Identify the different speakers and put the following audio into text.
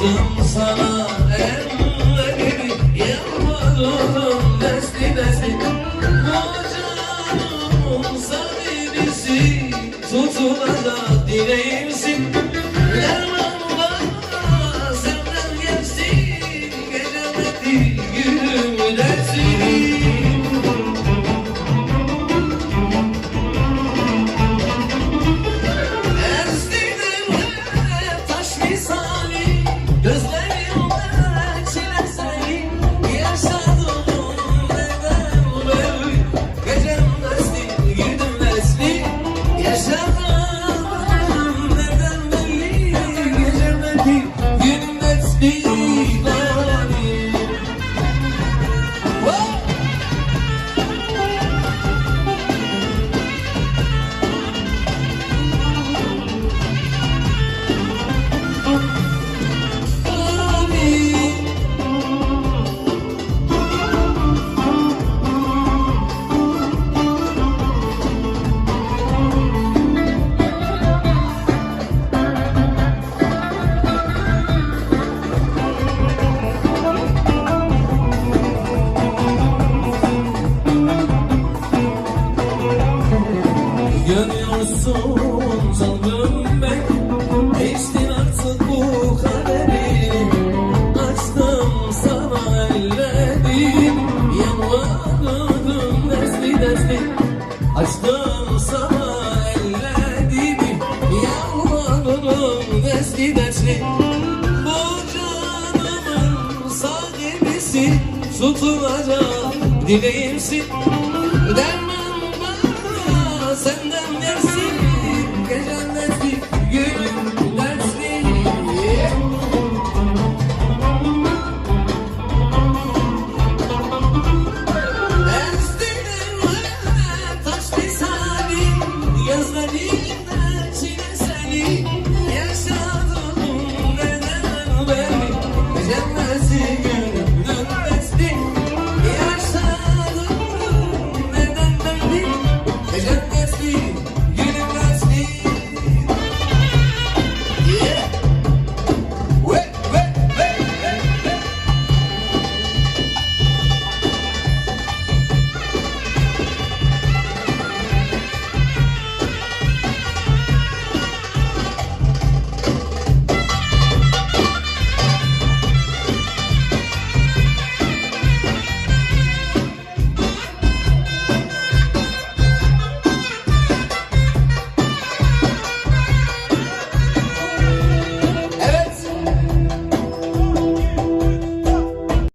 Speaker 1: Açtım sana ellerimi Yalvardım desti desti Bu canımın sahibisi Tutulacak dileğimsin So Görüyorsun sandım ben. Geçtin artık bu kaderi. Açtım sana elledim Yalvardım desli desli Açtım sana elledim Yalvardım desli desli Bu canımın sahibisi Tutulacak dileğimsin. Derman senden versin Gecenden